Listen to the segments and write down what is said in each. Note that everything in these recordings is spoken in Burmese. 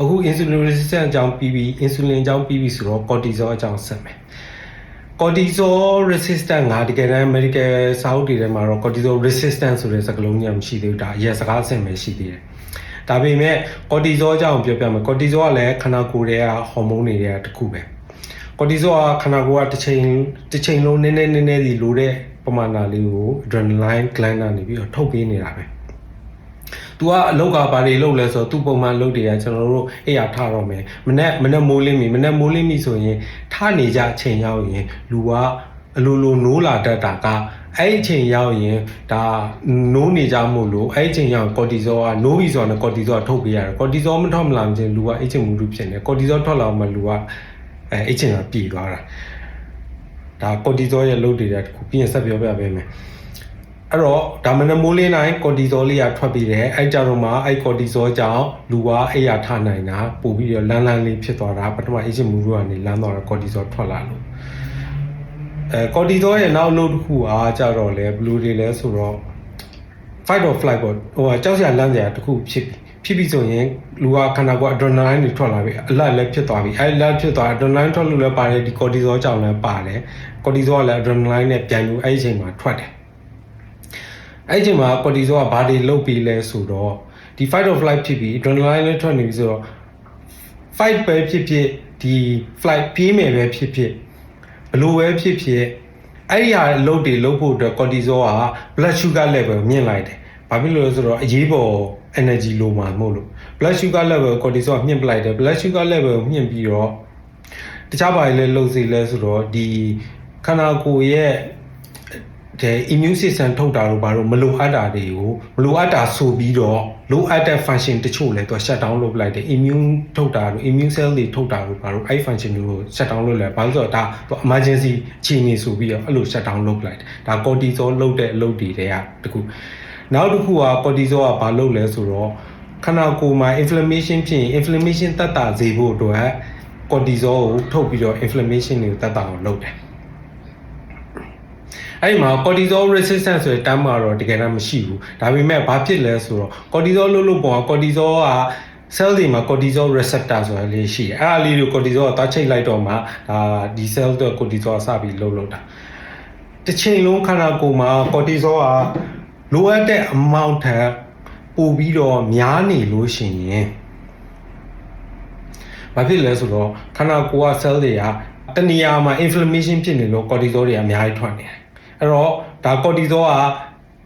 အခု insulin resistant အကြောင်းပြီးပြီး insulin အကြောင်းပြီးပြီးဆိုတော့ cortisol အကြောင်းဆက်မယ် cortisol resistant ငါတကယ်တမ်း medical စာအုပ်တွေထဲမှာတော့ cortisol resistant ဆိုတဲ့စကားလုံးကြီးမရှိသေးဘူးဒါအရင်စကားအဆင့်ပဲရှိသေးတယ်ဒါပေမဲ့ cortisol အကြောင်းပြောပြမယ် cortisol ကလည်းခန္ဓာကိုယ်ရဲ့ဟော်မုန်းတွေရဲ့တစ်ခုပဲ cortisol ကခန္ဓာကိုယ်ကတစ်ချိန်တစ်ချိန်လုံးနည်းနည်းနည်းနည်းစီလိုတဲ့ပမာဏလေးကို adrenaline gland ကနေပြီးတော့ထုတ်ပေးနေတာပဲ။ तू ကအလောက်ကဘာတွေလုပ်လဲဆိုတော့ तू ပုံမှန်လုပ်တွေကကျွန်တော်တို့အိယာထတော့မယ်။မနေ့မနေ့မိုးလင်းပြီမနေ့မိုးလင်းပြီဆိုရင်ထနေကြအချိန်ရောက်ရင်လူကအလိုလိုနိုးလာတတ်တာကအဲ့ဒီအချိန်ရောက်ရင်ဒါနိုးနေကြမို့လို့အဲ့ဒီအချိန်ရောက်ကော်တီဇောကနိုးပြီဆိုတော့ကော်တီဇောကထုတ်ပေးရတယ်။ကော်တီဇောမထွက်မလာခြင်းလူကအဲ့ချိန်မူလူဖြစ်နေ။ကော်တီဇောထွက်လာမှလူကအဲအဲ့ချိန်ကပြည်သွားတာ။ဒါကော်တီဇောရဲ့လုပ်တွေတခုပြီးရင်ဆက်ပြောပြပေးမယ်။ အဲ့တော့ဒါမနမိုးလင်းတိုင်းကော်တီဇောလေးကထွက်ပြီးတယ်အဲ့ကြတော့မှအဲ့ကော်တီဇောကြောင့်လူကအဲ့ရထနိုင်တာပို့ပြီးတော့လန်းလန်းလေးဖြစ်သွားတာပထမအချင်းမူလူကနေလန်းသွားတော့ကော်တီဇောထွက်လာလို့အဲကော်တီဇောရဲ့နောက်လို့တစ်ခုအားကြတော့လေဘလူးတွေလဲဆိုတော့ fight or flight ပေါ့ဟိုကကြောက်စရာလန့်စရာတစ်ခုဖြစ်ဖြစ်ပြီဆိုရင်လူကခန္ဓာကိုယ် adrenaline တွေထွက်လာပြီအလတ်လည်းဖြစ်သွားပြီအဲလက်ဖြစ်သွား adrenaline ထွက်လို့လည်းပါတယ်ဒီ cortisol ကြောင့်လည်းပါတယ် cortisol ကလည်း adrenaline နဲ့ပြန်လို့အဲ့ဒီအချိန်မှာထွက်တယ် အဲ့ဒီအချိန်မှာ cortisol ကဘာတွေလုပ်ပြီးလဲဆိုတော့ဒီ fight or flight ဖြစ်ပြီး adrenaline လည်းထွက်နေပြီဆိုတော့ fight ပဲဖြစ်ဖြစ်ဒီ flight ပြေးမယ်ပဲဖြစ်ဖြစ်ဘလို့ပဲဖြစ်ဖြစ်အဲ့ဒီဟာအလုပ်တွေလုပ်ဖို့အတွက် cortisol က blood sugar level မြင့်လိုက်တယ်။ဘာဖြစ်လို့လဲဆိုတော့အရေးပေါ် energy လိုမှာမို့လို့ blood sugar level cortisol ကမြင့်ပလိုက်တယ် blood sugar level မြင့်ပြီးတော့တခြားဘာတွေလဲလှုပ်စေလဲဆိုတော့ဒီခန္ဓာကိုယ်ရဲ့ ဒီ immune system ထုတ်တာတို့ဘာလို့မလိုအပ်တာတွေကိုမလိုအပ်တာဆိုပြီးတော့လိုအပ်တဲ့ function တချို့လဲသူ shut down လုပ်လိုက်တယ် immune ထုတ်တာတို့ immune cell တွေထုတ်တာတို့ဘာလို့အဲ့ function တွေကို shut down လုပ်လဲဘာလို့ဆိုတော့ဒါသူ emergency အခြေအနေဆိုပြီးတော့အဲ့လို shut down လုပ်လိုက်တယ်ဒါ cortisol လုပ်တဲ့အလုပ်တွေတွေကတခုနောက်တစ်ခုက cortisol ကဘာလုပ်လဲဆိုတော့ခန္ဓာကိုယ်မှာ inflammation ဖြစ်ရင် inflammation တက်တာစေဖို့အတွက် cortisol ကိုထုတ်ပြီးတော့ inflammation တွေကိုတက်တာအောင်လုပ်တယ် အဲ့ဒီမှာ cortisol resistance ဆိုတဲ့ term ကတော့တကယ်တော့မရှိဘူးဒါပေမဲ့ဘာဖြစ်လဲဆိုတော့ cortisol လို့လို့ပေါ့ cortisol က cell တွေမှာ cortisol receptor ဆိုတာလေးရှိတယ်အဲ့ဒါလေးကို cortisol ကသွားချိတ်လိုက်တော့မှဒါဒီ cell တွေ cortisol ကစပြီးလှုပ်လှုပ်တာတစ်ချိန်လုံးခန္ဓာကိုယ်မှာ cortisol ကလိုအပ်တဲ့ amount ထက်ပိုပြီးတော့များနေလို့ရှိရင်ဘာဖြစ်လဲဆိုတော့ခန္ဓာကိုယ်က cell တွေကတဏှာမှာ inflammation ဖြစ်နေလို့ cortisol တွေအများကြီးထွက်နေတယ် အဲ့တော့ဒါ cortisol က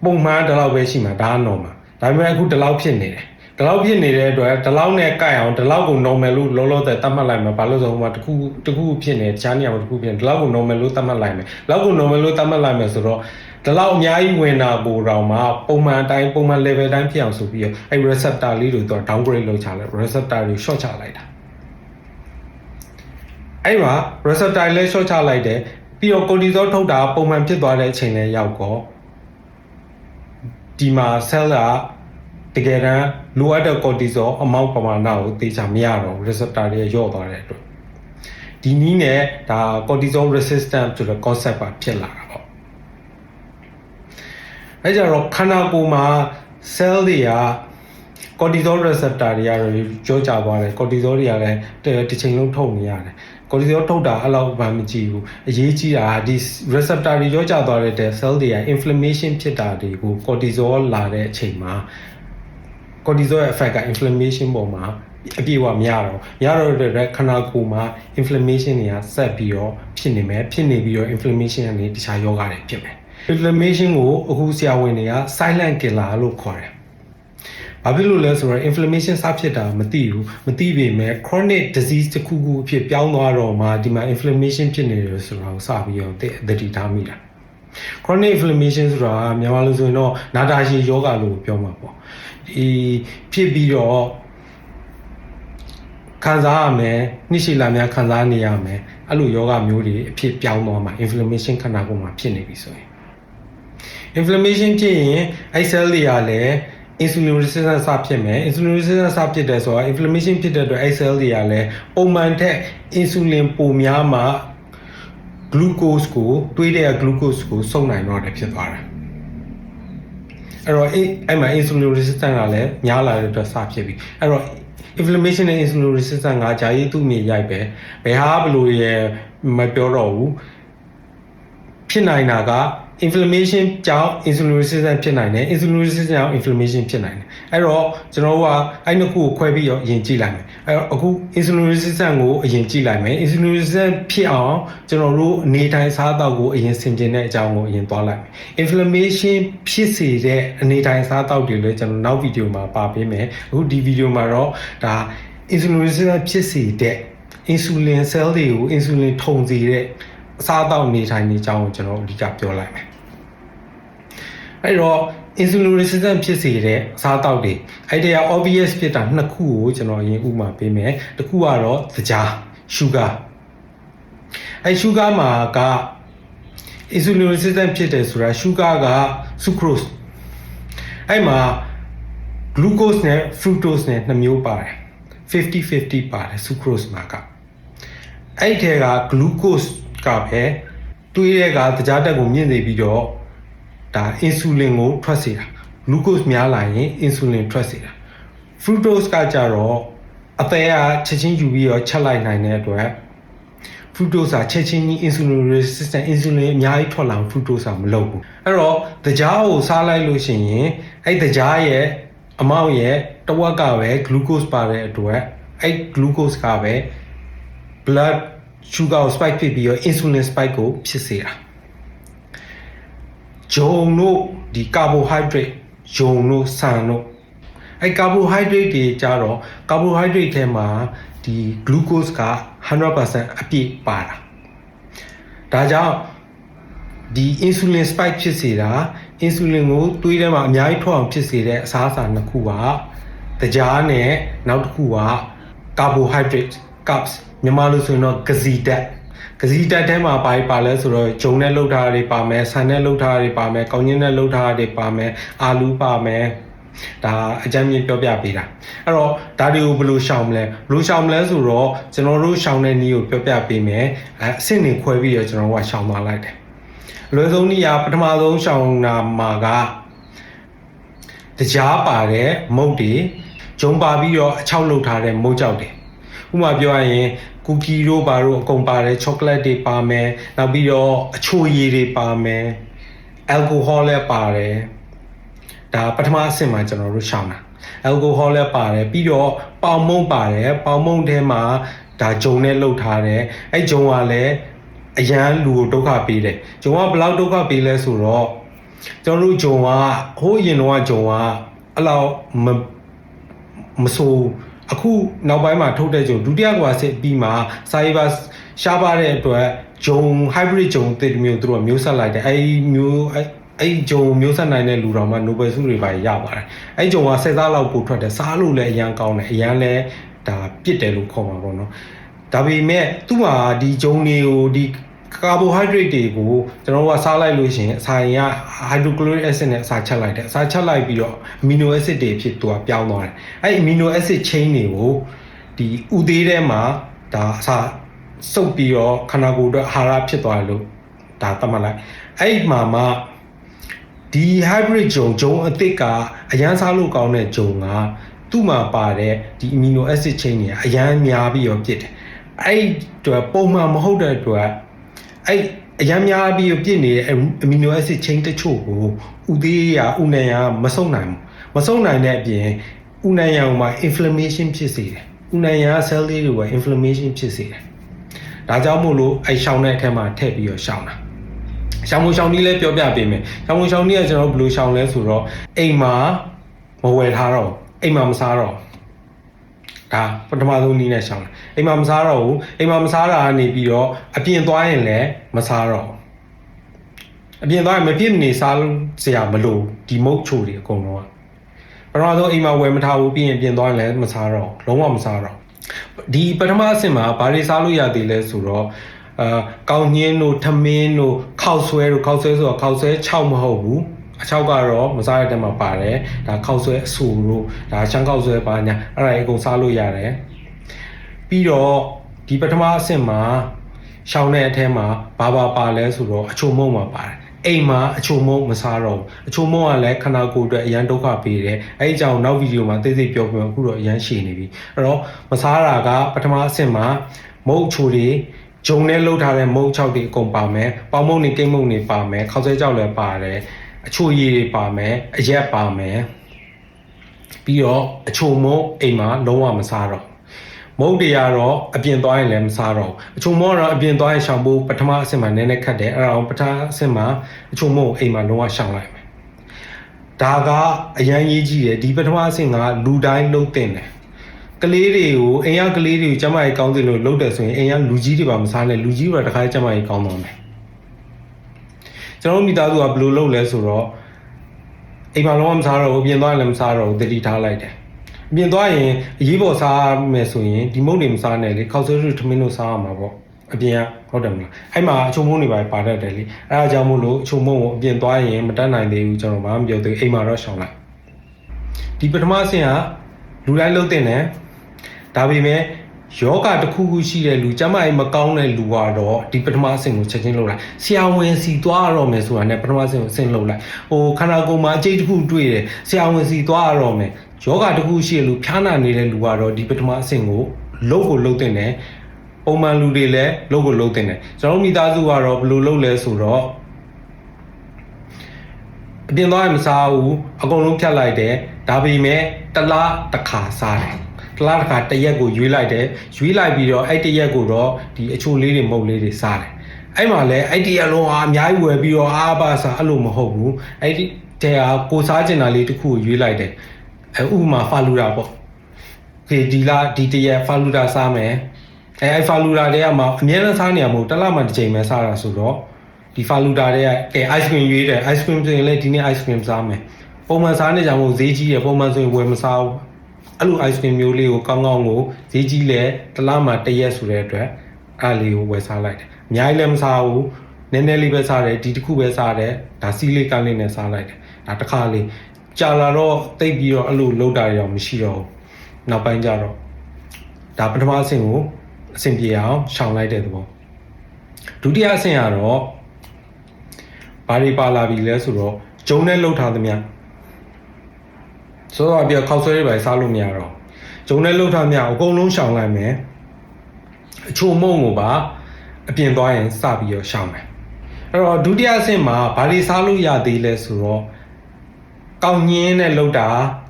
ပုံမှန်ဒီလောက်ပဲရှိမှာဒါက normal ဒါပေမဲ့အခုဒီလောက်ဖြစ်နေတယ်ဒီလောက်ဖြစ်နေတဲ့အတွက်ဒီလောက်နဲ့ကြိုက်အောင်ဒီလောက်ကို normal လို့လောလောဆယ်သတ်မှတ်လိုက်မှာဘာလို့ဆိုတော့ဟိုမှာတစ်ခုတစ်ခုဖြစ်နေတခြားနေရာမှာတစ်ခုဖြစ်နေဒီလောက်ကို normal လို့သတ်မှတ်လိုက်မယ်လောက်ကို normal လို့သတ်မှတ်လိုက်မယ်ဆိုတော့ဒီလောက်အများကြီးဝင်တာကိုတော့မှပုံမှန်အတိုင်းပုံမှန် level တိုင်းဖြစ်အောင်ဆိုပြီးအဲ receptor လေးတွေတော့ downgrade လုပ်ချလိုက် receptor တွေ short ချလိုက်တာအဲ့မှာ receptor လေး short ချလိုက်တယ် ပြီးတော့ cortisol ထုတ်တာပုံမှန်ဖြစ်သွားတဲ့အချိန်လေးရောက်တော့ဒီမှာ cell ကတကယ်တမ်းလိုအပ်တဲ့ cortisol amount ပမာဏကိုသိချာမရတော့ဘူး receptor တွေရော့သွားတဲ့အတွက်ဒီနည်းနဲ့ဒါ cortisol resistant ဆိုတဲ့ concept ပါဖြစ်လာတာပေါ့အဲကြတော့ခန္ဓာကိုယ်မှာ cell တွေက cortisol receptor တွေကတော့ကြောကြသွားတယ် cortisol တွေကလည်းတစ်ချိန်လုံးထုတ်နေရတယ် cortisol ထုတ်တာအဲ့လောက်ဘာမကြည့်ဘူးအရေးကြီးတာဒီ receptor တွေရောကြသွားတဲ့ cell တွေက inflammation ဖြစ်တာတွေကို cortisol လာတဲ့အချိန်မှာ cortisol ရဲ့ effect က inflammation ပေါ်မှာအပြည့်အဝမရတော့မရတော့တဲ့ခန္ဓာကိုယ်မှာ inflammation တွေကဆက်ပြီးတော့ဖြစ်နေမယ်ဖြစ်နေပြီးတော့ inflammation ကနေတခြားယောဂတွေဖြစ်မယ် inflammation ကိုအခုဆရာဝန်တွေက silent killer လို့ခေါ်တယ် ဘာဖြစ်လို့လဲဆိုတော့ inflammation စဖြစ်တာမသိဘူးမသိပေမဲ့ chronic disease တစ်ခုခုအဖြစ်ပြောင်းသွားတော့မှဒီမှာ inflammation ဖြစ်နေတယ်ဆိုတာကိုစပြီးတော့သတိထားမိတာ chronic inflammation ဆိုတာမြန်မာလိုဆိုရင်တော့နာတာရှည်ယောဂလို့ပြောမှာပေါ့ဒီဖြစ်ပြီးတော့ခံစားရမယ်နှိရှိလာများခံစားနေရမယ်အဲ့လိုယောဂမျိုးတွေအဖြစ်ပြောင်းသွားမှာ inflammation ခန္ဓာကိုယ်မှာဖြစ်နေပြီဆိုရင် inflammation ဖြစ်ရင်အဲ့ cell တွေကလည်း insulin resistance စဖြစ်မယ် insulin resistance စဖြစ်တယ်ဆိုတော့ inflammation ဖြစ်တဲ့အတွက် cell တွေကလည်းပုံမှန်ထက် insulin ပိုများမှ glucose ကိုတွေးတဲ့ glucose ကိုစုံနိုင်တော့တယ်ဖြစ်သွားတယ်အဲ့တော့အဲ့အဲ့မှာ insulin resistance ကလည်းများလာတဲ့အတွက်စဖြစ်ပြီအဲ့တော့ inflammation နဲ့ insulin resistance ကဂျာကြီးသူ့မြေရိုက်ပဲဘယ်ဟာဘယ်လိုရမပြောတော့ဘူးဖြစ်နိုင်တာက inflammation ကြောင့် insulin resistance ဖြစ်နိုင်တယ် insulin resistance ကြောင့် inflammation ဖြစ်နိုင်တယ်အဲ့တော့ကျွန်တော်တို့ကအဲ့နှစ်ခုကိုခွဲပြီးတော့အရင်ကြည့်လိုက်မယ်အဲ့တော့အခု insulin resistance ကိုအရင်ကြည့်လိုက်မယ် insulin resistance ဖြစ်အောင်ကျွန်တော်တို့အနေတိုင်းစားတော့ကိုအရင်ဆင်ခြင်တဲ့အကြောင်းကိုအရင်သွားလိုက်မယ် inflammation ဖြစ်စေတဲ့အနေတိုင်းစားတော့တွေလည်းကျွန်တော်နောက်ဗီဒီယိုမှာပါပေးမယ်အခုဒီဗီဒီယိုမှာတော့ဒါ insulin resistance ဖြစ်စေတဲ့ insulin cell တွေကို insulin ထုံစေတဲ့အစားအသောက်နေထိုင်နေကြောင်းကိုကျွန်တော်အဓိကပြောလိုက်မယ် အဲ့တော့ insulin resistance ဖြစ်စေတဲ့အစားအသောက်တွေအဲ့ဒီက obvious ဖြစ်တာနှစ်ခုကိုကျွန်တော်အရင်ဥပမာပေးမယ်တစ်ခုကတော့သကြား sugar အဲ့ sugar မှာက insulin resistance ဖြစ်တယ်ဆိုတာ sugar က sucrose အဲ့မှာ glucose နဲ့ fructose နဲ့နှစ်မျိုးပါတယ်50 50ပါတယ် sucrose မှာကအဲ့ထဲက glucose ကပဲတွေးတဲ့ကတကြားတက်ကိုမြင့်နေပြီးတော့ ဒါ insulin ကိုထွက်စေတာ glucose များလာရင် insulin ထွက်စေတာ fructose ကကြတော့အသေးကချက်ချင်းယူပြီးတော့ချက်လိုက်နိုင်တဲ့အတွက် fructose ကချက်ချင်းကြီး insulin resistant insulin အများကြီးထွက်လာအောင် fructose ကမလုပ်ဘူးအဲ့တော့တကြားကိုစားလိုက်လို့ရှိရင်အဲ့တကြားရဲ့အမောက်ရဲ့တဝက်ကပဲ glucose ပါတဲ့အတွက်အဲ့ glucose ကပဲ blood sugar ကို spike ဖြစ်ပြီးတော့ insulin spike ကိုဖြစ်စေတာ ဂျုံတို့ဒီ carbohydrate ဂျုံတို့ဆန်တို့အဲ carbohydrate တွေကြတော့ carbohydrate ထဲမှာဒီ glucose က100%အပြည့်ပါတာဒါကြောင့်ဒီ insulin spike ဖြစ်စေတာ insulin ကိုသွေးထဲမှာအများကြီးထွက်အောင်ဖြစ်စေတဲ့အစားအစာနှစ်ခုကတကြားနဲ့နောက်တစ်ခုက carbohydrate carbs မြန်မာလိုဆိုရင်တော့ဂဇီတ က်ဂဇီတက်ထဲမှာပါပါလဲဆိုတော့ဂျုံနဲ့လှုပ်ထားတာတွေပါမယ်ဆန်နဲ့လှုပ်ထားတာတွေပါမယ်ကောင်းကျင်းနဲ့လှုပ်ထားတာတွေပါမယ်အာလူးပါမယ်ဒါအကြမ်းမြင်ပြောပြပေးတာအဲ့တော့ဒါတွေကိုဘယ်လိုရှောင်မလဲဘယ်လိုရှောင်မလဲဆိုတော့ကျွန်တော်တို့ရှောင်တဲ့နည်းကိုပြောပြပေးမယ်အဲအဆင့်တွေခွဲပြီးတော့ကျွန်တော်တို့ကရှောင်သွားလိုက်တယ်အလွယ်ဆုံးနည်းကပထမဆုံးရှောင်တာမှာကတရားပါတဲ့မုတ်တွေဂျုံပါပြီးတော့အချောက်လုပ်ထားတဲ့မုတ်ကြောက်တွေဥပမာပြောရရင် ကူကီတို့ဘာတို့အကုန်ပါတယ်ချောကလက်တွေပါမယ်နောက်ပြီးတော့အချိုရည်တွေပါမယ်အယ်ကိုဟောလည်းပါတယ်ဒါပထမအဆင့်မှာကျွန်တော်တို့ရှောင်တာအယ်ကိုဟောလည်းပါတယ်ပြီးတော့ပေါင်မုံပါတယ်ပေါင်မုံထဲမှာဒါဂျုံနဲ့လှုပ်ထားတယ်အဲ့ဂျုံကလည်းအရန်လူကိုဒုက္ခပေးတယ်ဂျုံကဘယ်လောက်ဒုက္ခပေးလဲဆိုတော့ကျွန်တော်တို့ဂျုံကဟိုးရင်တော့ဂျုံကအဲ့လောက်မမဆိုး အခုနောက်ပိုင်းမှာထုတ်တဲ့ဂျုံဒုတိယကဘာစစ်ပြီးမှစာရေးပါရှားပါတဲ့အတွက်ဂျုံ hybrid ဂျုံအသစ်မျိုးသူတို့ကမျိုးဆက်လိုက်တယ်အဲဒီမျိုးအဲအဲ့ဂျုံမျိုးဆက်နိုင်တဲ့လူတော်မှာ Nobel ဆုတွေပါရပါတယ်အဲ့ဂျုံကဆက်သားလောက်ပို့ထွက်တယ်စားလို့လည်းအရန်ကောင်းတယ်အရန်လည်းဒါပြစ်တယ်လို့ခေါ်မှာပေါ့နော်ဒါပေမဲ့သူ့မှာဒီဂျုံတွေကိုဒီ ကာဘိုဟိုက်ဒရိတ်တွေကိုကျွန်တော်တို့ကစားလိုက်လို့ရှိရင်အစာရင်ကဟိုက်ဒရိုကလိုရစ်အက်ဆစ်နဲ့အစာချက်လိုက်တယ်အစာချက်လိုက်ပြီးတော့အမီနိုအက်ဆစ်တွေဖြစ်သူကပြောင်းသွားတယ်အဲ့အမီနိုအက်ဆစ် chain တွေကိုဒီဥသေးထဲမှာဒါအစာစုပ်ပြီးတော့ခန္ဓာကိုယ်အတွက်အာဟာရဖြစ်သွားတယ်လို့ဒါသတ်မှတ်လိုက်အဲ့ဒီမှာမှဒီ hybrid ဂျုံဂျုံအသစ်ကအရန်စားလို့ကောင်းတဲ့ဂျုံကသူ့မှာပါတဲ့ဒီ amino acid chain တွေကအရန်များပြီးတော့ဖြစ်တယ်အဲ့တော့ပုံမှန်မဟုတ်တဲ့အတွက် အဲ့အရန်များပြီးပြည့်နေတဲ့အမီနိုအက်ဆစ် chain တချို့ကိုဥသေးရဥနံရမစုံနိုင်ဘူးမစုံနိုင်တဲ့အပြင်ဥနံရမှာ inflammation ဖြစ်စေတယ်ဥနံရ cell လေးတွေက inflammation ဖြစ်စေတယ်ဒါကြောင့်မို့လို့အဲ့ရှောင်းတဲ့အထက်မှာထည့်ပြီးတော့ရှောင်းတာရှောင်းမရှောင်းနည်းလဲပြောပြပေးမယ်ရှောင်းမရှောင်းနည်းကကျွန်တော်ဘယ်လိုရှောင်းလဲဆိုတော့အိမ်မှာမဝယ်ထားတော့အိမ်မှာမစားတော့ ဒါပထမဆုံးနည်းနဲ့ရှောင်းတယ်အိမ်မှာမစားတော့ဘူးအိမ်မှာမစားတာကနေပြီးတော့အပြင်သွားရင်လည်းမစားတော့အပြင်သွားရင်မပြည့်မနေစားလို့စရာမလိုဒီမုတ်ချိုတွေအကုန်လုံးကပထမဆုံးအိမ်မှာဝယ်မထားဘူးပြီးရင်ပြင်သွားရင်လည်းမစားတော့လုံးဝမစားတော့ဒီပထမအဆင့်မှာဘာတွေစားလို့ရသေးလဲဆိုတော့အာကောင်းညင်းတို့ထမင်းတို့ခောက်ဆွဲတို့ခောက်ဆွဲဆိုတော့ခောက်ဆွဲ6မဟုတ်ဘူး အချောက်ကတော့မစားရတဲ့မှာပါတယ်ဒါခောက်ဆွဲအဆူတို့ဒါချမ်းခောက်ဆွဲပါညာအဲ့ဒါအကုန်စားလို့ရတယ်ပြီးတော့ဒီပထမအဆင့်မှာရှောင်းတဲ့အထဲမှာဘာဘာပါလဲဆိုတော့အချုံမုံမှာပါတယ်အိမ်မှာအချိုမုံမစားတော့ဘူးအချိုမုံကလည်းခန္ဓာကိုယ်အတွက်အရန်ဒုက္ခပေးတယ်အဲ့ဒီအကြောင်းနောက်ဗီဒီယိုမှာသိသိပြောပြမယ်အခုတော့အရန်ရှည်နေပြီအဲ့တော့မစားတာကပထမအဆင့်မှာမုံအချိုတွေဂျုံနဲ့လှုပ်ထားတဲ့မုံ6တွေအကုန်ပါမယ်ပေါင်မုံတွေကိတ်မုံတွေပါမယ်ခောက်ဆဲကြောက်လည်းပါတယ် အချိုရည်တွေပါမယ်အရက်ပါမယ်ပြီးတော့အချိုမုံအိမ်မှာလုံးဝမစားတော့မုတ်တရားတော့အပြင်သွားရင်လည်းမစားတော့ဘူးအချုံမောကတော့အပြင်သွားရင်ရှောင်ဖို့ပထမအဆင့်မှာနည်းနည်းခက်တယ်အဲ့ဒါအောင်ပထမအဆင့်မှာအချုံမောကိုအိမ်မှာလုံးဝရှောင်လိုက်မယ်ဒါကအရန်ရေးကြီးတယ်ဒီပထမအဆင့်ကလူတိုင်းလုံးတင်တယ်ကလေးတွေကိုအိမ်ရကလေးတွေကိုကျမကြီးကောင်းတယ်လို့လုပ်တယ်ဆိုရင်အိမ်ရလူကြီးတွေပါမစားနဲ့လူကြီးတွေကတခါကျမကြီးကောင်းတော့မယ် ကျွန်တော်တို့မိသားစုကဘယ်လိုလုပ်လဲဆိုတော့အိမ်မှာလုံးဝမစားတော့ဘူးအပြင်သွားရင်လည်းမစားတော့ဘူးတတိထားလိုက်တယ်ပြင်သွားရင်အရေးပေါ်စားမယ်ဆိုရင်ဒီမုတ်တွေမစားနဲ့လေခောက်ဆွဲစုထမင်းတို့စားရမှာပေါ့အပြင်ကဟုတ်တယ်မလားအဲ့မှာအချုံမုံတွေပါပါတတ်တယ်လေအဲ့ဒါကြောင့်မို့လို့အချုံမုံကိုအပြင်သွားရင်မတတ်နိုင်သေးဘူးကျွန်တော်ဘာမှမပြောသေးဘူးအိမ်မှာတော့ရှောင်လိုက်ဒီပထမအဆင့်ကလူတိုင်းလုံးတင်တယ်ဒါပေမဲ့ ယောဂတစ်ခုခုရှိတဲ့လူကျမအိမ်မကောင်းတဲ့လူကတော့ဒီပထမအဆင့်ကိုချက်ချင်းလုပ်လိုက်ဆရာဝန်စီသွားရတော့မယ်ဆိုတာနဲ့ပထမအဆင့်ကိုအဆင့်လုပ်လိုက်ဟိုခန္ဓာကိုယ်မှာအကျိတ်တစ်ခုတွေ့တယ်ဆရာဝန်စီသွားရတော့မယ်ယောဂတစ်ခုရှိတဲ့လူဖျားနာနေတဲ့လူကတော့ဒီပထမအဆင့်ကိုလုပ်ကိုလုပ်တင်တယ်ပုံမှန်လူတွေလည်းလုပ်ကိုလုပ်တင်တယ်ကျွန်တော်တို့မိသားစုကတော့ဘယ်လိုလုပ်လဲဆိုတော့အပြင်သွားရင်မစားဘူးအကုန်လုံးဖြတ်လိုက်တယ်ဒါပေမဲ့တစ်လားတစ်ခါစားတယ် တစ်လားတစ်ခါတစ်ရက်ကိုရွေးလိုက်တယ်ရွေးလိုက်ပြီးတော့အဲ့တစ်ရက်ကိုတော့ဒီအချိုလေးတွေမုတ်လေးတွေစားတယ်အဲ့မှာလည်းအဲ့တစ်ရက်လုံးဟာအများကြီးဝယ်ပြီးတော့အားပါစားအဲ့လိုမဟုတ်ဘူးအဲ့ဒီတဲ့ဟာကိုစားကျင်တာလေးတစ်ခုကိုရွေးလိုက်တယ်အဲ့ဥပမာဖာလူတာပေါ့ခေဒီလာဒီတစ်ရက်ဖာလူတာစားမယ်အဲ့အဲ့ဖာလူတာတွေကမှအများနဲ့စားနေရမဟုတ်တစ်လားမှတစ်ချိန်ပဲစားတာဆိုတော့ဒီဖာလူတာတွေကကဲ ice cream ရွေးတယ် ice cream ဆိုရင်လည်းဒီနေ့ ice cream စားမယ်ပုံမှန်စားနေကြမို့ဈေးကြီးတယ်ပုံမှန်ဆိုရင်ဝယ်မစားဘူး အဲ့လို ice cream မျိုးလေးကိုကောင်းကောင်းကိုဈေးကြီးလဲတစ်လားမှတစ်ရက်ဆိုတဲ့အတွက်အဲ့လေးကိုဝယ်စားလိုက်တယ်အများကြီးလည်းမစားဘူးနည်းနည်းလေးပဲစားတယ်ဒီတစ်ခုပဲစားတယ်ဒါစီးလေးကန်းလေးနဲ့စားလိုက်တယ်ဒါတစ်ခါလေးကြာလာတော့တိတ်ပြီးတော့အဲ့လိုလောက်တာရောမရှိတော့ဘူးနောက်ပိုင်းကျတော့ဒါပထမအဆင့်ကိုအဆင်ပြေအောင်ရှောင်လိုက်တဲ့သဘောဒုတိယအဆင့်ကတော့ဘာတွေပါလာပြီလဲဆိုတော့ဂျုံနဲ့လှုပ်ထားသမျှ ဆိုတော့ပြခောက်ဆွဲတွေပဲစားလို့မရတော့ဂျုံနဲ့လှုပ်ထားမြအကုန်လုံးရှောင်လိုက်မယ်အချိုမုံကိုပါအပြင်သွားရင်စပြီးတော့ရှောင်မယ်အဲ့တော့ဒုတိယအဆင့်မှာဘာတွေစားလို့ရသေးလဲဆိုတော့ကောင်းညင်းနဲ့လှုပ်တာ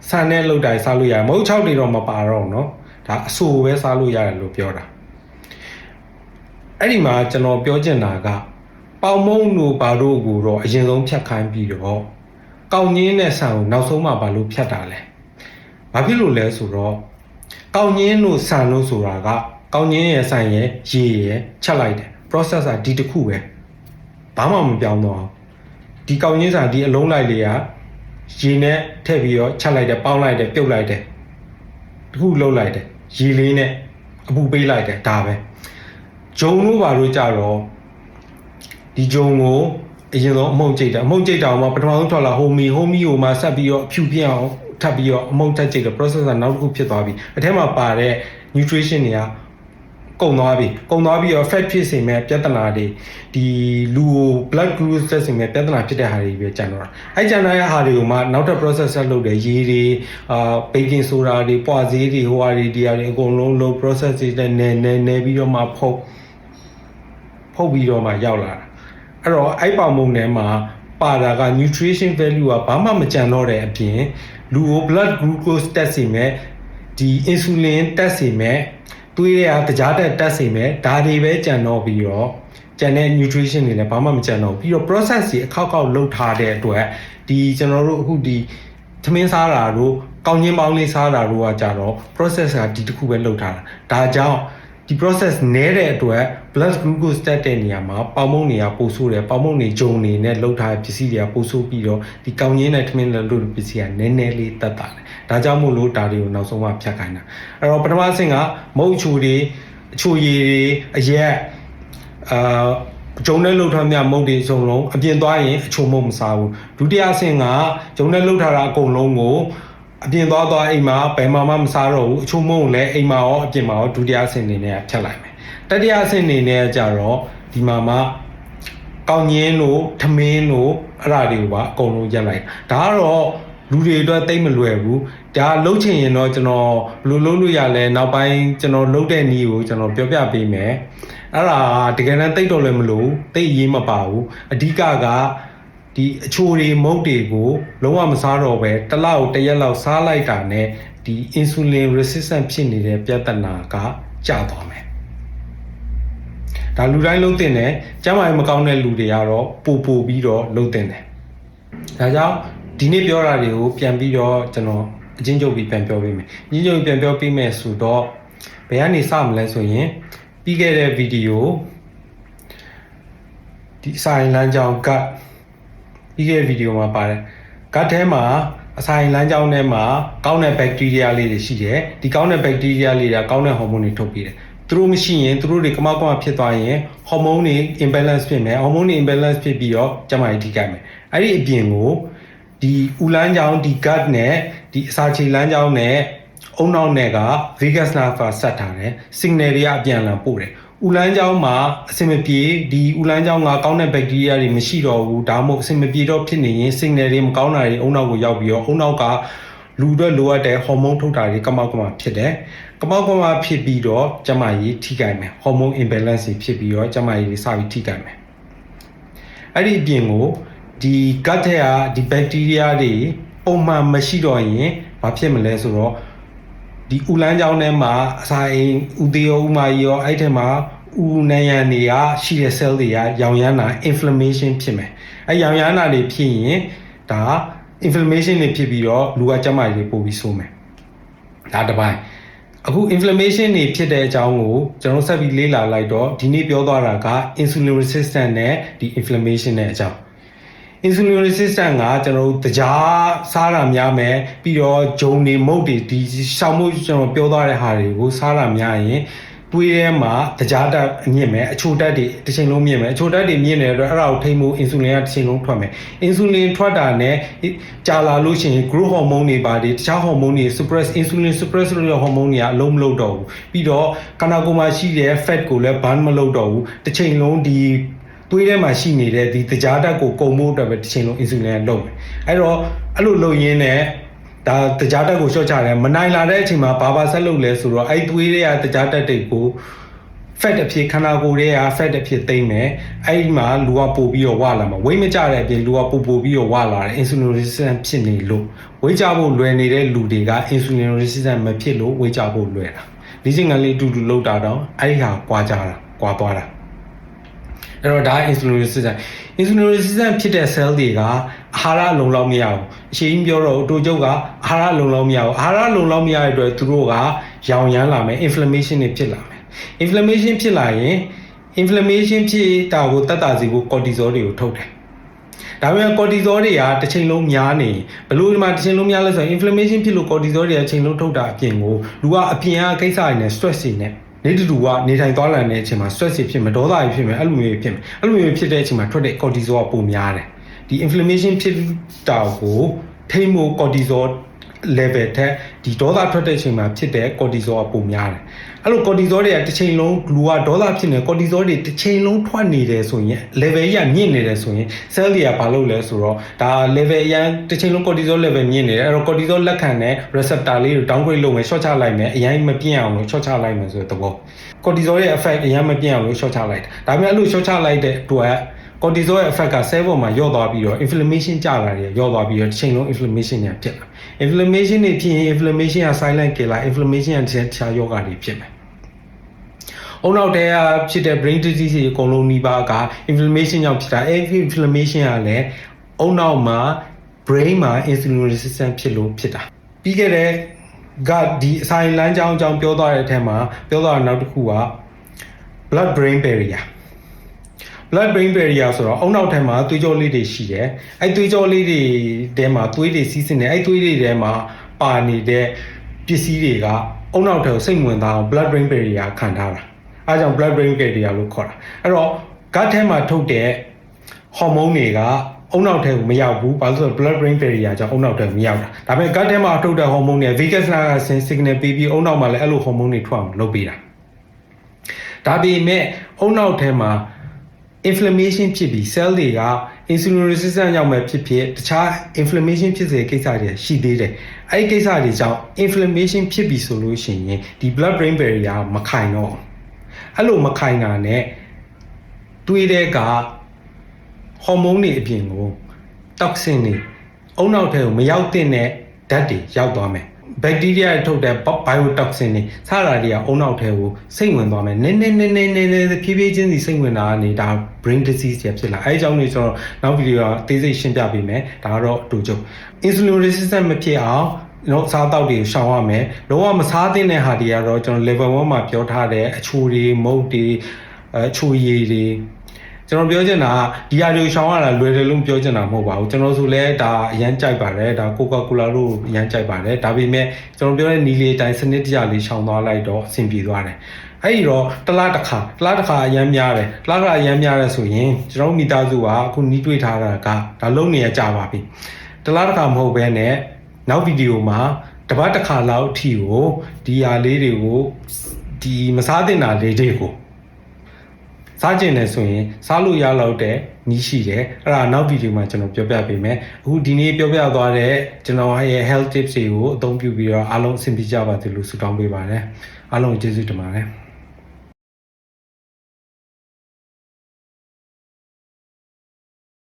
ဆန်နဲ့လှုပ်တာစားလို့ရတယ်မဟုတ်6တွေတော့မပါတော့ဘူးเนาะဒါအဆူပဲစားလို့ရတယ်လို့ပြောတာအဲ့ဒီမှာကျွန်တော်ပြောချင်တာကပေါင်မုံတို့ဘာတို့ကိုတော့အရင်ဆုံးဖြတ်ခိုင်းပြီးတော့ ကောင်းငင်းတဲ့ဆန်ကိုနောက်ဆုံးမှဘာလို့ဖြတ်တာလဲ။ဘာဖြစ်လို့လဲဆိုတော့ကောင်းငင်းတို့ဆန်တို့ဆိုတာကကောင်းငင်းရဲ့ဆန်ရဲ့ရေရဲ့ချက်လိုက်တယ် process ကဒီတစ်ခုပဲဘာမှမပြောင်းတော့ဘူးဒီကောင်းငင်းဆန်ဒီအလုံးလိုက်လေးကရေနဲ့ထည့်ပြီးတော့ချက်လိုက်တယ်ပေါင်းလိုက်တယ်ပြုတ်လိုက်တယ်တစ်ခုလှုပ်လိုက်တယ်ရေလေးနဲ့အပူပေးလိုက်တယ်ဒါပဲဂျုံတို့ဘာလို့ကြတော့ဒီဂျုံကို အရင်ဆုံးအမုံကြိတ်တာအမုံကြိတ်တာမှာပထမဆုံးထွက်လာဟိုမီဟိုမီကိုမှဆက်ပြီးတော့အဖြူပြင်းအောင်ထပ်ပြီးတော့အမုံထပ်ကြိတ်တဲ့ process ကနောက်တစ်ခုဖြစ်သွားပြီအထက်မှာပါတဲ့ nutrition တွေကကုန်သွားပြီကုန်သွားပြီးတော့ fat ဖြစ်စေမဲ့ပြဿနာတွေဒီလူကို blood glucose တက်စေမဲ့ပြဿနာဖြစ်တဲ့ဟာတွေပဲကျန်တော့တာအဲကျန်တဲ့ဟာတွေကိုမှနောက်ထပ် process ဆက်လုပ်တယ်ရေတွေအာ baking soda တွေပွားဈေးတွေဟိုဟာတွေဒီဟာတွေအကုန်လုံးလုပ် process တွေနဲ့နယ်နယ်နယ်ပြီးတော့မှဖုတ်ဖုတ်ပြီးတော့မှရောက်လာတာ အဲ့တော့အဲ့ပေါင်မုံထဲမှာပါတာက nutrition value ကဘာမှမကြံတော့တဲ့အပြင်လူကို blood glucose တက်စေမဲ့ဒီ insulin တက်စေမဲ့သွေးတွေကကြားတက်တက်စေမဲ့ဒါတွေပဲကြံတော့ပြီးတော့ကြံတဲ့ nutrition တွေလည်းဘာမှမကြံတော့ဘူးပြီးတော့ process တွေအခောက်ခောက်လုပ်ထားတဲ့အတွက်ဒီကျွန်တော်တို့အခုဒီသမင်းစားတာတို့ကောင်းချင်းပေါင်းလေးစားတာတို့ကကြတော့ process ကဒီတစ်ခုပဲလုပ်ထားတာဒါကြောင့် ဒီ process နည်းတဲ့အတွက် blood glucose တက်တဲ့နေရာမှာပေါင်မုံတွေကပိုဆိုးတယ်ပေါင်မုံတွေဂျုံနေနဲ့လှုပ်ထားတဲ့ပစ္စည်းတွေကပိုဆိုးပြီးတော့ဒီကောင်းရင်းနဲ့ထမင်းလည်းလို့ပစ္စည်းကနည်းနည်းလေးတက်တာတယ်ဒါကြောင့်မို့လို့ဒါတွေကိုနောက်ဆုံးမှဖြတ်ခိုင်းတာအဲ့တော့ပထမအဆင့်ကမုတ်ချိုတွေအချိုရည်တွေအရက်အာဂျုံနဲ့လှုပ်ထားမြမုတ်တွေအစုံလုံးအပြင်သွားရင်အချိုမုတ်မစားဘူးဒုတိယအဆင့်ကဂျုံနဲ့လှုပ်ထားတာအကုန်လုံးကို အပြင်သွားသွားအိမ်မှာဘယ်မှာမှမစားတော့ဘူးအချို့မုံလည်းအိမ်မှာရောအပြင်မှာရောဒုတိယအဆင့်အနေနဲ့ဖြတ်လိုက်မယ်တတိယအဆင့်အနေနဲ့ကြတော့ဒီမှာမှကောင်းညင်းတို့ထမင်းတို့အဲ့ဒါတွေကိုပါအကုန်လုံးရက်လိုက်ဒါကတော့လူတွေအတွက်တိတ်မလွယ်ဘူးဒါလှုပ်ချင်ရင်တော့ကျွန်တော်ဘယ်လိုလုပ်လို့ရလဲနောက်ပိုင်းကျွန်တော်လှုပ်တဲ့နည်းကိုကျွန်တော်ပြောပြပေးမယ်အဲ့ဒါတကယ်တမ်းတိတ်တော့လည်းမလို့တိတ်အရေးမပါဘူးအဓိကက ဒီအချိုတွေမုတ်တွေကိုလုံးဝမစားတော့ပဲတစ်လောက်တစ်ရက်လောက်စားလိုက်တာနဲ့ဒီ insulin resistant ဖြစ်နေတဲ့ပြဿနာကကျသွားမယ်ဒါလူတိုင်းလုံးတင်တယ်ကျန်းမာရေးမကောင်းတဲ့လူတွေကတော့ပို့ပို့ပြီးတော့လုံးတင်တယ်ဒါကြောင့်ဒီနေ့ပြောတာတွေကိုပြန်ပြီးတော့ကျွန်တော်အချင်းချုပ်ပြီးပြန်ပြောပေးမယ်အချင်းချုပ်ပြန်ပြောပေးမယ်ဆိုတော့ဘယ်ကနေစမလဲဆိုရင်ပြီးခဲ့တဲ့ဗီဒီယိုဒီဆိုင်လမ်းကြောင်းကတ် ပြီးခဲ့တဲ့ဗီဒီယိုမှာပါတယ်ကတ်ထဲမှာအဆိုင်လမ်းကြောင်းထဲမှာကောင်းတဲ့ဘက်တီးရီးယားလေးတွေရှိတယ်ဒီကောင်းတဲ့ဘက်တီးရီးယားလေးတွေကကောင်းတဲ့ဟော်မုန်းတွေထုတ်ပေးတယ်သူတို့မရှိရင်သူတို့တွေကမောက်ကမဖြစ်သွားရင်ဟော်မုန်းတွေ imbalance ဖြစ်မယ်ဟော်မုန်းတွေ imbalance ဖြစ်ပြီးတော့ကျန်းမာရေးထိခိုက်မယ်အဲ့ဒီအပြင်ကိုဒီဦးလန်းကြောင်းဒီ gut နဲ့ဒီအစာချေလမ်းကြောင်းနဲ့အုံနောက်နဲ့က vagus nerve ဆက်ထားတယ် signal တွေကအပြန်အလှန်ပို့တယ် ဦးလန်းကြောင်းမှာအဆင်မပြေဒီဦးလန်းကြောင်းကကောင်းတဲ့ဘက်တီးရီးယားတွေမရှိတော့ဘူးဒါမှမဟုတ်အဆင်မပြေတော့ဖြစ်နေရင် signal တွေမကောင်းတာတွေအုံနောက်ကိုရောက်ပြီးတော့အုံနောက်ကလူအတွက်လိုအပ်တဲ့ဟော်မုန်းထုတ်တာတွေကမောက်ကမဖြစ်တယ်ကမောက်ကမဖြစ်ပြီးတော့ကျန်းမာရေးထိခိုက်မယ်ဟော်မုန်း imbalance တွေဖြစ်ပြီးတော့ကျန်းမာရေးတွေစပြီးထိခိုက်မယ်အဲ့ဒီအပြင်ကိုဒီ gut ထဲကဒီ bacteria တွေပုံမှန်မရှိတော့ရင်ဘာဖြစ်မလဲဆိုတော့ ဒီဥလန်းကြောင်းထဲမှာအစာအိမ်ဥသေးရောဥမာကြီးရောအဲ့ထဲမှာဥနံရံတွေကရှိတဲ့ cell တွေကရောင်ရမ်းတာ inflammation ဖြစ်မယ်အဲရောင်ရမ်းတာတွေဖြစ်ရင်ဒါ inflammation တွေဖြစ်ပြီးတော့လူကကျန်းမာရေးပို့ပြီးဆိုးမယ်ဒါတစ်ပိုင်းအခု inflammation တွေဖြစ်တဲ့အကြောင်းကိုကျွန်တော်ဆက်ပြီးလေ့လာလိုက်တော့ဒီနေ့ပြောသွားတာက insulin resistant နဲ့ဒီ inflammation နဲ့အကြောင်း insulin resistant ကကျွန်တော်တို့တကြားစားတာများမယ်ပြီးတော့ဂျုံတွေမုတ်တွေဒီရှောင်မှုကျွန်တော်ပြောသွားတဲ့ဟာတွေကိုစားတာများရင်တွေးထဲမှာတကြားတက်အမြင့်မယ်အချိုတက်တွေတစ်ချိန်လုံးမြင့်မယ်အချိုတက်တွေမြင့်နေတဲ့အတွက်အဲ့ဒါကိုထိမှု insulin ကတစ်ချိန်လုံးထွက်မယ် insulin ထွက်တာနဲ့ကြာလာလို့ရှိရင် growth hormone တွေပါတယ်တခြား hormone တွေ suppress insulin suppress လုပ်တဲ့ hormone တွေကအလုံးမလုပ်တော့ဘူးပြီးတော့ခန္ဓာကိုယ်မှာရှိတဲ့ fat ကိုလည်း burn မလုပ်တော့ဘူးတစ်ချိန်လုံးဒီ သွေးထဲမှာရှိနေတဲ့ဒီတကြားတက်ကိုကုန်ဖို့အတွက်ပဲတစ်ချိန်လုံး insulin ကလုပ်မယ်အဲ့တော့အဲ့လိုလုပ်ရင်းနဲ့ဒါတကြားတက်ကိုရှော့ချတယ်မနိုင်လာတဲ့အချိန်မှာဘာပါဆက်လုပ်လဲဆိုတော့အဲ့သွေးတွေကတကြားတက်တွေကို fat အဖြစ်ခန္ဓာကိုယ်တွေက fat အဖြစ်သိမ့်မယ်အဲ့ဒီမှာလူကပို့ပြီးတော့ဝလာမှာဝိတ်မကြတဲ့အပြင်လူကပို့ပို့ပြီးတော့ဝလာတယ် insulin resistant ဖြစ်နေလို့ဝိတ်ကြဖို့လွယ်နေတဲ့လူတွေက insulin resistant မဖြစ်လို့ဝိတ်ကြဖို့လွယ်တာဒီချိန်ကလေးအတူတူလောက်တာတော့အဲ့ဒီဟာကွာကြတာကွာသွားတာ အဲ့တော့ဒါ insulin resistant insulin resistant ဖြစ်တဲ့ cell တွေကအာဟာရလုံလောက်မရဘူးအရှိန်ပြောတော့အတူကျုပ်ကအာဟာရလုံလောက်မရဘူးအာဟာရလုံလောက်မရတဲ့အတွက်သူတို့ကရောင်ရမ်းလာမယ် inflammation တွေဖြစ်လာမယ် inflammation ဖြစ်လာရင် inflammation ဖြစ်တာကိုတတ်တာစီကို cortisol တွေကိုထုတ်တယ်ဒါပေမဲ့ cortisol တွေကတစ်ချိန်လုံးများနေဘလို့ဒီမှာတစ်ချိန်လုံးများလဲဆိုရင် inflammation ဖြစ်လို့ cortisol တွေကတစ်ချိန်လုံးထုတ်တာအပြင်ကိုလူကအပြင်ကကိစ္စတွေနဲ့ stress တွေနဲ့ နေတူတူကနေထိုင်သွားလာနေတဲ့အချိန်မှာ stress တွေဖြစ်မယ်ဒေါသတွေဖြစ်မယ်အဲ့လိုမျိုးဖြစ်မယ်အဲ့လိုမျိုးဖြစ်တဲ့အချိန်မှာထွက်တဲ့ cortisol ကပိုများတယ်ဒီ inflammation ဖြစ်တာကိုထိမှု cortisol level ထက် ဒီဒေါသထွက်တဲ့အချိန်မှာဖြစ်တဲ့ cortisol ကပိုများတယ်အဲ့လို cortisol တွေကတစ်ချိန်လုံးလူကဒေါသဖြစ်နေ cortisol တွေတစ်ချိန်လုံးထွက်နေတယ်ဆိုရင် level ကြီးကမြင့်နေတယ်ဆိုရင် cell တွေကဘာလုပ်လဲဆိုတော့ဒါ level အရန်တစ်ချိန်လုံး cortisol level မြင့်နေတယ်အဲ့တော့ cortisol လက်ခံတဲ့ receptor လေးကို downgrade လုပ်မယ် short ချလိုက်မယ်အရင်မပြင်းအောင်လို့ short ချလိုက်မယ်ဆိုတဲ့သဘော cortisol ရဲ့ effect အရင်မပြင်းအောင်လို့ short ချလိုက်တာဒါပေမဲ့အဲ့လို short ချလိုက်တဲ့အတွက် cortisol ရဲ့ effect က cell ပေါ်မှာညော့သွားပြီးတော့ inflammation ကျလာတယ်ညော့သွားပြီးတော့တစ်ချိန်လုံး inflammation တွေဖြစ်လာ inflammation တွေဖြစ်ရင် inflammation က silent killer inflammation ကတခြားယောဂတွေဖြစ်မယ်အုံနောက်တဲကဖြစ်တဲ့ brain disease တွေအကုန်လုံးနှီးပါးက inflammation ကြောင့်ဖြစ်တာအဲ inflammation ကလည်းအုံနောက်မှာ brain မှာ insulin resistant ဖြစ်လို့ဖြစ်တာပြီးခဲ့တဲ့ကဒီအဆိုင်လမ်းကြောင်းအကြောင်းပြောသွားတဲ့အထက်မှာပြောသွားတာနောက်တစ်ခုက blood brain barrier blood brain barrier ဆိုတော့အုံနောက်ထဲမှာသွေးကြောလေးတွေရှိတယ်။အဲ့သွေးကြောလေးတွေထဲမှာသွေးတွေစီးဆင်းနေအဲ့သွေးတွေထဲမှာပါနေတဲ့ပစ္စည်းတွေကအုံနောက်ထဲကိုစိတ်ဝင်စားအောင် blood brain barrier ခံထားတာ။အဲဒါကြောင့် blood brain barrier လို့ခေါ်တာ။အဲ့တော့ gut ထဲမှာထုတ်တဲ့ဟော်မုန်းတွေကအုံနောက်ထဲကိုမရောက်ဘူး။ဘာလို့လဲဆိုတော့ blood brain barrier ကြောင့်အုံနောက်ထဲမရောက်တာ။ဒါပေမဲ့ gut ထဲမှာထုတ်တဲ့ဟော်မုန်းတွေ vagus nerve က signal ပေးပြီးအုံနောက်မှာလည်းအဲ့လိုဟော်မုန်းတွေထွက်အောင်လုပ်ပေးတာ။ဒါပေမဲ့အုံနောက်ထဲမှာ inflammation ဖြစ်ပြီး cell တွေက insulin resistant ကြောင့်ပဲဖြစ်ဖြစ်တခြား inflammation ဖြစ်စေတဲ့ကိစ္စတွေရှိသေးတယ်။အဲဒီကိစ္စတွေကြောင့် inflammation ဖြစ်ပြီဆိုလို့ရှိရင်ဒီ blood brain barrier မခိုင်တော့ဘူးအဲ့လိုမခိုင်တာနဲ့တွေးတဲ့ကဟော်မုန်းတွေအပြင်ကို toxin တွေအုံနောက်ထဲကိုမရောက်တဲ့ဓာတ်တွေရောက်သွားမယ်ဘက်တီးရီးယားထုတ်တဲ့ biotoxin တွေစတာတွေကအုံနောက်ထဲကိုစိတ်ဝင်သွားမယ်နည်းနည်းနည်းနည်းနည်းနည်းဖြည်းဖြည်းချင်းစီစိတ်ဝင်တာကနေဒါ brain disease တွေဖြစ်လာအဲအကြောင်းလေးကျွန်တော်နောက်ဗီဒီယိုကအသေးစိတ်ရှင်းပြပေးမယ်ဒါကတော့အတူချုပ် insulin resistant မဖြစ်အောင်နော်စားတောက်တွေရှောင်ရမယ်လုံးဝမစားသင့်တဲ့ဟာတွေကတော့ကျွန်တော် level 1မှာပြောထားတဲ့အချိုတွေမုတ်တွေအချိုရည်တွေ ကျွန်တော်ပြောချင်တာကဒီဟာတွေကိုရှောင်ရတာလွယ်တယ်လို့ပြောချင်တာမဟုတ်ပါဘူးကျွန်တော်ဆိုလဲဒါအရန်ကြိုက်ပါတယ်ဒါကိုကာကိုလာတို့အရန်ကြိုက်ပါတယ်ဒါပေမဲ့ကျွန်တော်ပြောတဲ့နီလေးတိုင်းစနစ်တကျလေးရှောင်သွားလိုက်တော့အဆင်ပြေသွားတယ်အဲ့ဒီတော့တစ်လားတစ်ခါတစ်လားတစ်ခါအရန်များတယ်တစ်လားတစ်ခါအရန်များတယ်ဆိုရင်ကျွန်တော်မိသားစုကအခုနီးတွေ့ထားတာကဒါလုံးနေရကြပါပြီတစ်လားတစ်ခါမဟုတ်ဘဲနဲ့နောက်ဗီဒီယိုမှာတပတ်တစ်ခါလောက်အထိကိုဒီဟာလေးတွေကိုဒီမစားတင်တာလေးတွေကို စားကျင်တယ်ဆိုရင်စားလို့ရလောက်တဲ့နီးရှိတယ်အဲ့ဒါနောက်ဗီဒီယိုမှာကျွန်တော်ပြောပြပေးမယ်အခုဒီနေ့ပြောပြသွားတဲ့ကျွန်တော်ရဲ့ health tips တွေကိုအသုံးပြုပြီးတော့အားလုံးအဆင်ပြေကြပါစေလို့ဆုတောင်းပေးပါတယ်အားလုံးကျေးဇူးတင်ပါတယ်